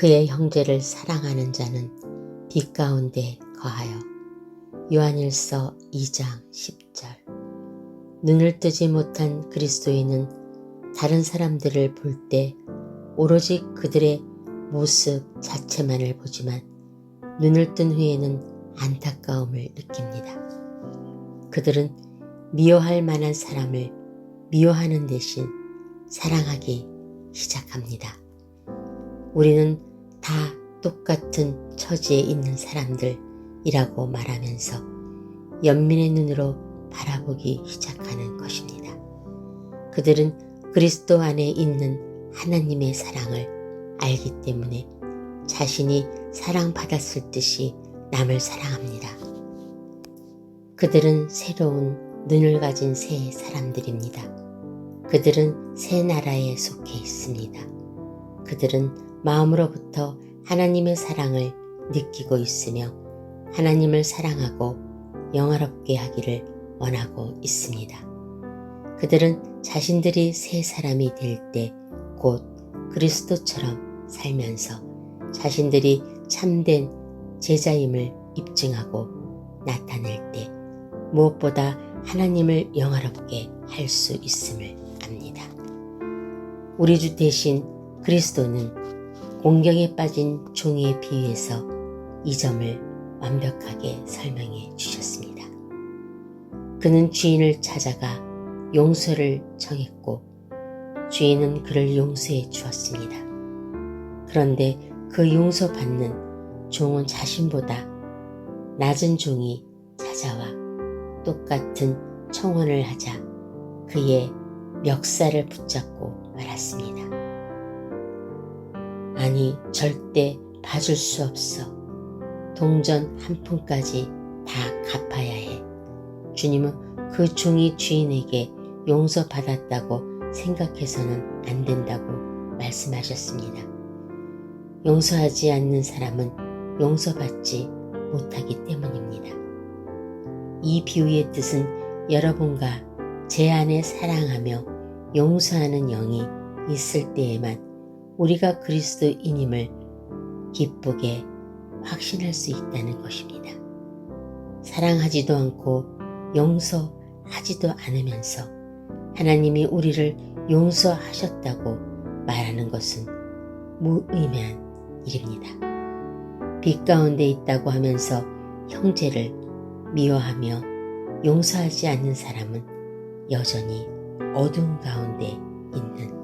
그의 형제를 사랑하는 자는 빛 가운데 거하여 요한일서 2장 10절 눈을 뜨지 못한 그리스도인은 다른 사람들을 볼 때 오로지 그들의 모습 자체만을 보지만 눈을 뜬 후에는 안타까움을 느낍니다. 그들은 미워할 만한 사람을 미워하는 대신 사랑하기 시작합니다. 우리는 다 똑같은 처지에 있는 사람들이라고 말하면서 연민의 눈으로 바라보기 시작하는 것입니다. 그들은 그리스도 안에 있는 하나님의 사랑을 알기 때문에 자신이 사랑받았을 듯이 남을 사랑합니다. 그들은 새로운 눈을 가진 새 사람들입니다. 그들은 새 나라에 속해 있습니다. 그들은 마음으로부터 하나님의 사랑을 느끼고 있으며 하나님을 사랑하고 영화롭게 하기를 원하고 있습니다. 그들은 자신들이 새 사람이 될 때 곧 그리스도처럼 살면서 자신들이 참된 제자임을 입증하고 나타낼 때 무엇보다 하나님을 영화롭게 할 수 있음을 압니다. 우리 주 대신 그리스도는 공경에 빠진 종에 비유해서 이 점을 완벽하게 설명해 주셨습니다. 그는 주인을 찾아가 용서를 청했고 주인은 그를 용서해 주었습니다. 그런데 그 용서받는 종은 자신보다 낮은 종이 찾아와 똑같은 청원을 하자 그의 멱살을 붙잡고 말았습니다. 아니, 절대 봐줄 수 없어. 동전 한 푼까지 다 갚아야 해. 주님은 그 종이 주인에게 용서받았다고 생각해서는 안 된다고 말씀하셨습니다. 용서하지 않는 사람은 용서받지 못하기 때문입니다. 이 비유의 뜻은 여러분과 제 안에 사랑하며 용서하는 영이 있을 때에만 우리가 그리스도인임을 기쁘게 확신할 수 있다는 것입니다. 사랑하지도 않고 용서하지도 않으면서 하나님이 우리를 용서하셨다고 말하는 것은 무의미한 일입니다. 빛 가운데 있다고 하면서 형제를 미워하며 용서하지 않는 사람은 여전히 어두운 가운데 있는